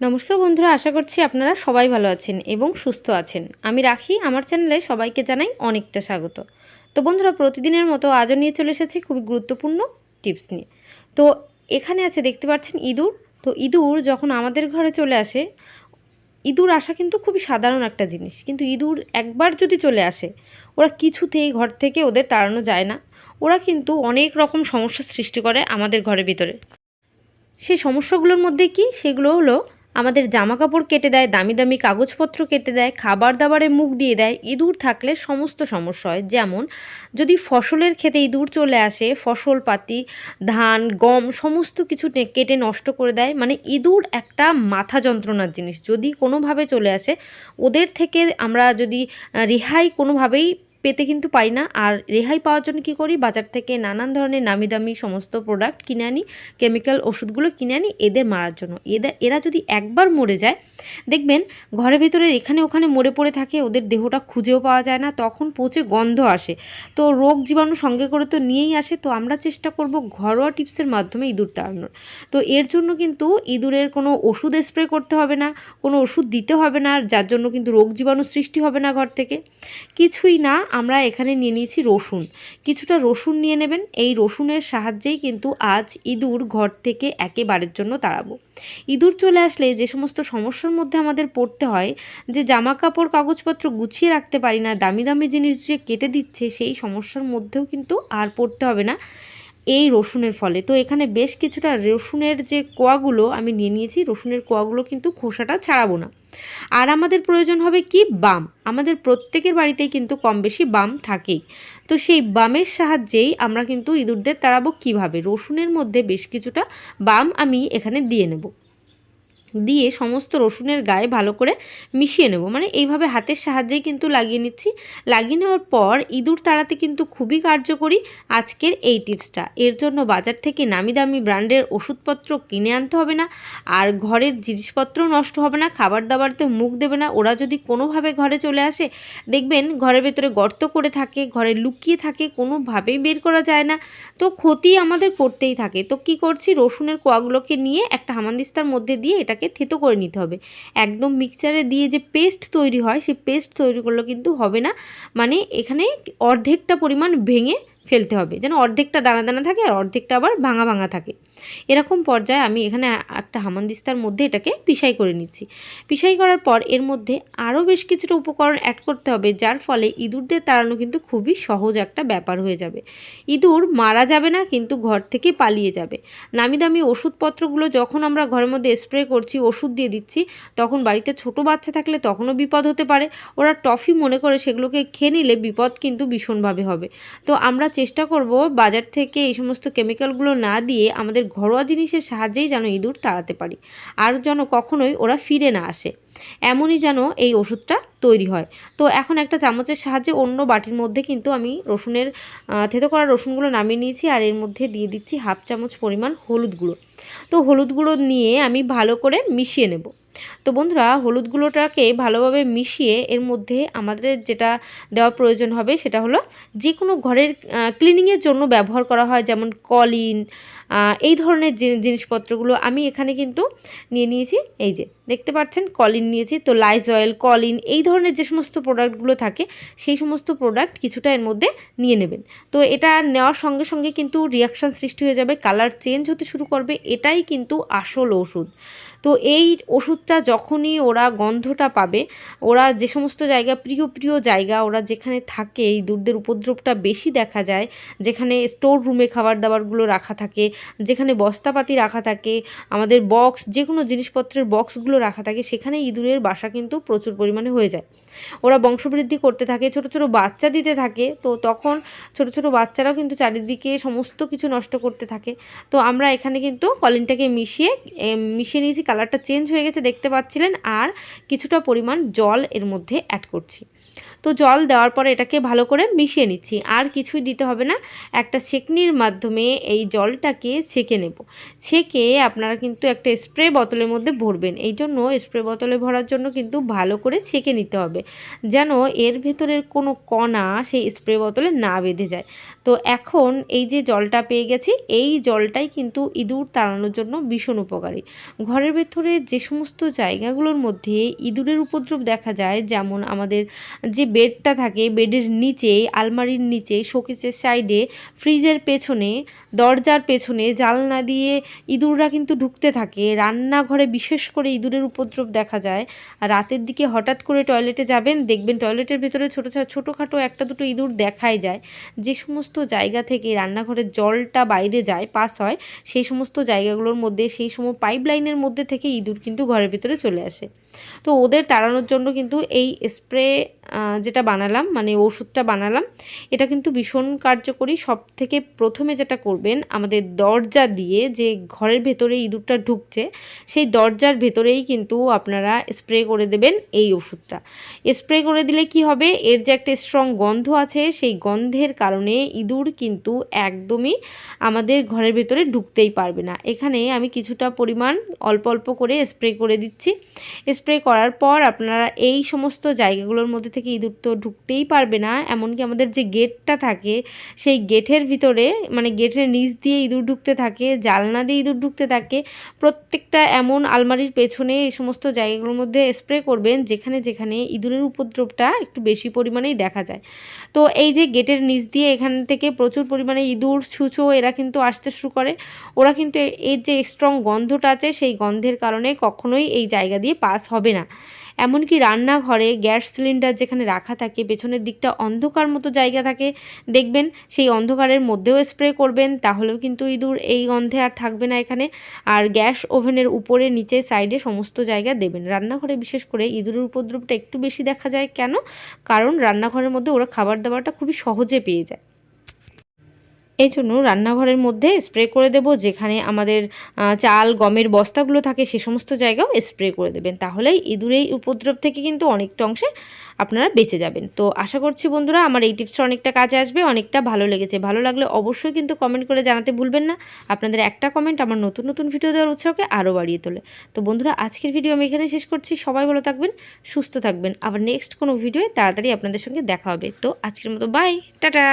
নমস্কার বন্ধুরা, আশা করছি আপনারা সবাই ভালো আছেন এবং সুস্থ আছেন। আমি রাখি, আমার চ্যানেলে সবাইকে জানাই অনেকটা স্বাগত। তো বন্ধুরা, প্রতিদিনের মতো আজও নিয়ে চলে এসেছি খুবই গুরুত্বপূর্ণ টিপস নিয়ে। তো এখানে আছে, দেখতে পাচ্ছেন ইঁদুর। তো ইঁদুর যখন আমাদের ঘরে চলে আসে, ইঁদুর আসা কিন্তু খুবই সাধারণ একটা জিনিস। কিন্তু ইঁদুর একবার যদি চলে আসে, ওরা কিছুতেই ঘর থেকে ওদের তাড়ানো যায় না। ওরা কিন্তু অনেক রকম সমস্যার সৃষ্টি করে আমাদের ঘরের ভিতরে। সেই সমস্যাগুলোর মধ্যে কি? সেগুলো হলো আমাদের জামা কাপড় কেটে দেয় দামি দামি কাগজপত্র কেটে দেয় খাবার দাবারে মুখ দিয়ে দেয়, ইঁদুর থাকলে সমস্ত সমস্যা হয়। যেমন, যদি ফসলের খেতে ইঁদুর চলে আসে ফসল পাতি ধান, গম সমস্ত কিছু কেটে নষ্ট করে দেয় মানে ইঁদুর একটা মাথা যন্ত্রণার জিনিস। যদি কোনোভাবে চলে আসে, ওদের থেকে আমরা যদি রেহাই কোনোভাবেই পেতে কিন্তু পাই না। আর রেহাই পাওয়ার জন্য কী করি? বাজার থেকে নানান ধরনের নামি দামি সমস্ত প্রোডাক্ট কিনে আনি কেমিক্যাল ওষুধগুলো কিনে আনি এদের মারার জন্য। এদের এরা যদি একবার মরে যায়, দেখবেন ঘরের ভিতরে এখানে ওখানে মরে পড়ে থাকে, ওদের দেহটা খুঁজেও পাওয়া যায় না, তখন পচে গন্ধ আসে। তো রোগ জীবাণু সঙ্গে করে তো নিয়েই আসে, তো আমরা চেষ্টা করব ঘরোয়া টিপসের মাধ্যমে ইঁদুর তাড়ানোর। তো এর জন্য কিন্তু ইঁদুরের কোনো ওষুধ স্প্রে করতে হবে না, কোনো ওষুধ দিতে হবে না, যার জন্য কিন্তু রোগ জীবাণু সৃষ্টি হবে না ঘর থেকে। কিছুই না আমরা এখানে নিয়ে নিয়েছি রসুন। কিছুটা রসুন নিয়ে নেবেন। এই রসুনের সাহায্যেই কিন্তু আজ ইঁদুর ঘর থেকে একেবারের জন্য তাড়াবো। ইঁদুর চলে আসলে যে সমস্ত সমস্যার মধ্যে আমাদের পড়তে হয়, যে জামা কাপড় কাগজপত্র গুছিয়ে রাখতে পারি না, দামি দামি জিনিস যে কেটে দিচ্ছে, সেই সমস্যার মধ্যেও কিন্তু আর পড়তে হবে না। এই রসুনের ফলে। তো এখানে বেশ কিছুটা রসুনের যে কোয়াগুলো আমি নিয়ে নিয়েছি, রসুনের কোয়াগুলো কিন্তু খোসাটা ছাড়াবো না। আর আমাদের প্রয়োজন হবে কি? বাম। আমাদের প্রত্যেকের বাড়িতেই কিন্তু কম বেশি বাম থাকেই। তো সেই বামের সাহায্যেই আমরা কিন্তু ইঁদুরদের তাড়াবো কীভাবে? রসুনের মধ্যে বেশ কিছুটা বাম আমি এখানে দিয়ে নেব। দিয়ে সমস্ত রসুনের গায়ে ভালো করে মিশিয়ে নেব। মানে এইভাবে হাতের সাহায্যেই কিন্তু লাগিয়ে নিচ্ছি। লাগিয়ে নেওয়ার পর ইঁদুর তাড়াতে কিন্তু খুবই কার্যকরী আজকের এই টিপসটা। এর জন্য বাজার থেকে নামি দামি ব্র্যান্ডের ওষুধপত্র কিনে আনতে হবে না, আর ঘরের জিনিসপত্র নষ্ট হবে না খাবার দাবারতে মুখ দেবে না। ওরা যদি কোনোভাবে ঘরে চলে আসে, দেখবেন ঘরের ভেতরে গর্ত করে থাকে, ঘরে লুকিয়ে থাকে, কোনোভাবেই বের করা যায় না। তো ক্ষতি আমাদের করতেই থাকে। তো কি করছি? রসুনের কোয়াগুলোকে নিয়ে একটা হামানদিস্তার মধ্যে দিয়ে এটাকে থেতো করে নিতে হবে। একদম মিক্সচারে দিয়ে যে পেস্ট তৈরি হয়, সেই পেস্ট তৈরি করলে কিন্তু হবে না। মানে এখানে অর্ধেকটা পরিমাণ ভেঙে ফেলতে হবে। যেন অর্ধেকটা দানা দানা থাকে আর অর্ধেকটা আবার ভাঙা ভাঙা থাকে। এরকম পর্যায়ে আমি এখানে একটা হামানদিস্তার মধ্যে এটাকে পিসাই করে নিচ্ছি। পিসাই করার পর এর মধ্যে আরও বেশ কিছুটা উপকরণ অ্যাড করতে হবে, যার ফলে ইঁদুরদের তাড়ানো কিন্তু খুবই সহজ একটা ব্যাপার হয়ে যাবে। ইঁদুর মারা যাবে না, কিন্তু ঘর থেকে পালিয়ে যাবে। নামি দামি ওষুধপত্রগুলো যখন আমরা ঘরের মধ্যে স্প্রে করছি, ওষুধ দিয়ে দিচ্ছি, তখন বাড়িতে ছোট বাচ্চা থাকলে তখনও বিপদ হতে পারে। ওরা টফি মনে করে সেগুলোকে খেয়ে নিলে বিপদ কিন্তু ভীষণভাবে হবে। তো আমরা চেষ্টা করব বাজার থেকে এই সমস্ত কেমিক্যালগুলো না দিয়ে আমাদের ঘরোয়া জিনিসের সাহায্যেই যেন ইঁদুর তাড়াতে পারি। আর যেন কখনোই ওরা ফিরে না আসে। এমনই যেন এই ওষুধটা তৈরি হয়। তো এখন একটা চামচের সাহায্যে অন্য বাটির মধ্যে কিন্তু আমি রসুনের থেতো করা রসুনগুলো নামিয়ে নিয়েছি আর এর মধ্যে দিয়ে দিচ্ছি হাফ চামচ পরিমাণ হলুদ গুঁড়ো। তো হলুদ গুঁড়ো নিয়ে আমি ভালো করে মিশিয়ে নেব। তো বন্ধুরা হলুদ গুঁড়োটাকে ভালোভাবে মিশিয়ে এর মধ্যে আমাদের যেটা দেওয়ার প্রয়োজন হবে সেটা হলো যে কোনো ঘরের ক্লিনিংয়ের জন্য ব্যবহার করা হয়, যেমন কলিন এই ধরনের জিনিসপত্রগুলো আমি এখানে কিন্তু নিয়ে নিয়েছি। এই যে, দেখতে পাচ্ছেন, কলিন নিয়েছি। তো লাইজ অয়েল কলিন, এই ধরনের যে সমস্ত প্রোডাক্টগুলো থাকে, সেই সমস্ত প্রোডাক্ট কিছুটা এর মধ্যে নিয়ে নেবেন। তো এটা নেওয়ার সঙ্গে সঙ্গে কিন্তু রিয়াকশান সৃষ্টি হয়ে যাবে কালার চেঞ্জ হতে শুরু করবে, এটাই কিন্তু আসল ওষুধ। তো এই ওষুধটা যখনই ওরা গন্ধটা পাবে, ওরা যে সমস্ত জায়গা, প্রিয় প্রিয় জায়গা ওরা যেখানে থাকে, এই দুধের উপদ্রবটা বেশি দেখা যায়, যেখানে স্টোর রুমে খাবার দাবারগুলো রাখা থাকে, যেখানে বস্তাপাতি রাখা থাকে, আমাদের বক্স যে কোনো জিনিসপত্রের বক্সগুলো রাখা থাকে সেখানে ইঁদুরের বাসা কিন্তু প্রচুর পরিমাণে হয়ে যায়। ওরা বংশবৃদ্ধি করতে থাকে, ছোট ছোট বাচ্চা দিতে থাকে, তো তখন ছোট ছোট বাচ্চারাও কিন্তু চারিদিকে সমস্ত কিছু নষ্ট করতে থাকে। তো আমরা এখানে কিন্তু কলিনটাকে মিশিয়ে মিশিয়ে নিয়েছি কালারটা চেঞ্জ হয়ে গেছে দেখতে পাচ্ছিলেন আর কিছুটা পরিমাণ জল এর মধ্যে অ্যাড করছি। তো জল দেওয়ার পরে এটাকে ভালো করে মিশিয়ে নিচ্ছি। আর কিছুই দিতে হবে না। একটা ছেঁকনির মাধ্যমে এই জলটাকে ছেঁকে নেব। ছেঁকে আপনারা কিন্তু একটা স্প্রে বোতলের মধ্যে ভরবেন। এই জন্য স্প্রে বোতলে ভরার জন্য কিন্তু ভালো করে ছেঁকে নিতে হবে। যেন এর ভেতরের কোনো কণা সেই স্প্রে বোতলে না বেঁধে যায়। তো এখন এই যে জলটা পেয়ে গেছি, এই জলটাই কিন্তু ইঁদুর তাড়ানোর জন্য ভীষণ উপকারী। ঘরের ভেতরে যে সমস্ত জায়গাগুলোর মধ্যে ইঁদুরের উপদ্রব দেখা যায়, যেমন আমাদের যে বেডটা থাকে, বেডের নিচে, আলমারির নিচে, শোকেসের সাইডে, ফ্রিজের পেছনে, দরজার পেছনে জালনা দিয়ে ইঁদুররা কিন্তু ঢুকতে থাকে। রান্নাঘরে বিশেষ করে ইঁদুরের উপদ্রব দেখা যায়। রাতের দিকে হঠাৎ করে টয়লেটে যাবেন, দেখবেন টয়লেটের ভেতরে ছোটো ছোটোখাটো একটা দুটো ইঁদুর দেখাই যায়। যে সমস্ত জায়গা থেকে রান্নাঘরের জলটা বাইরে যায়, পাস হয়, সেই সমস্ত জায়গাগুলোর মধ্যে, সেই সময় পাইপ লাইনের মধ্যে থেকে ইঁদুর কিন্তু ঘরের ভিতরে চলে আসে। তো ওদের তাড়ানোর জন্য কিন্তু এই স্প্রে যেটা বানালাম মানে ওষুধটা বানালাম, এটা কিন্তু ভীষণ কার্যকরী। সব থেকে প্রথমে যেটা করবেন, আমাদের দরজা দিয়ে যে ঘরের ভেতরে ইঁদুরটা ঢুকছে, সেই দরজার ভেতরেই কিন্তু আপনারা স্প্রে করে দেবেন এই ওষুধটা। স্প্রে করে দিলে কি হবে? এর যে একটা স্ট্রং গন্ধ আছে, সেই গন্ধের কারণে ইঁদুর কিন্তু একদমই আমাদের ঘরের ভেতরে ঢুকতেই পারবে না। এখানে আমি কিছুটা পরিমাণ অল্প অল্প করে স্প্রে করে দিচ্ছি। স্প্রে করার পর আপনারা এই সমস্ত জায়গাগুলোর মধ্যে থেকে ইঁদুর তো ঢুকতেই পারবে না, এমনকি আমাদের যে গেটটা থাকে, সেই গেটের ভিতরে মানে গেটের নিচ দিয়ে ইঁদুর ঢুকতে থাকে, জালনা দিয়ে ইঁদুর ঢুকতে থাকে, প্রত্যেকটা এমন আলমারির পেছনে এই সমস্ত জায়গাগুলোর মধ্যে স্প্রে করবেন, যেখানে যেখানে ইঁদুরের উপদ্রবটা একটু বেশি পরিমাণেই দেখা যায়। তো এই যে গেটের নিচ দিয়ে এখান থেকে প্রচুর পরিমাণে ইঁদুর, ছুঁচো, এরা কিন্তু আসতে শুরু করে। ওরা কিন্তু এর যে স্ট্রং গন্ধটা আছে, সেই গন্ধের কারণে কখনোই এই জায়গা দিয়ে পাস হবে না। এমনকি রান্নাঘরে গ্যাস সিলিন্ডার যেখানে রাখা থাকে, পেছনের দিকটা অন্ধকার মতো জায়গা থাকে, দেখবেন সেই অন্ধকারের মধ্যেও স্প্রে করবেন, তাহলেও কিন্তু ইঁদুর এই গন্ধে আর থাকবে না এখানে। আর গ্যাস ওভেনের উপরে, নিচে, সাইডে সমস্ত জায়গা দেবেন। রান্নাঘরে বিশেষ করে ইঁদুরের উপদ্রবটা একটু বেশি দেখা যায়। কেন? কারণ রান্নাঘরের মধ্যে ওরা খাবার দাবারটা খুবই সহজে পেয়ে যায়। এই জন্য রান্নাঘরের মধ্যে স্প্রে করে দেব। যেখানে আমাদের চাল, গমের বস্তাগুলো থাকে সে সমস্ত জায়গাও স্প্রে করে দেবেন। তাহলেই ইঁদুরের উপদ্রব থেকে কিন্তু অনেকটা অংশে আপনারা বেঁচে যাবেন। তো আশা করছি বন্ধুরা, আমার এই টিপসটা অনেকটা কাজে আসবে, অনেকটা ভালো লেগেছে। ভালো লাগলে অবশ্যই কিন্তু কমেন্ট করে জানাতে ভুলবেন না। আপনাদের একটা কমেন্ট আমার নতুন নতুন ভিডিও দেওয়ার উৎসাহকে আরও বাড়িয়ে তোলে। তো বন্ধুরা, আজকের ভিডিও আমি এখানে শেষ করছি। সবাই ভালো থাকবেন, সুস্থ থাকবেন। আবার নেক্সট কোনো ভিডিও তাড়াতাড়ি আপনাদের সঙ্গে দেখা হবে। তো আজকের মতো বাই টাটা!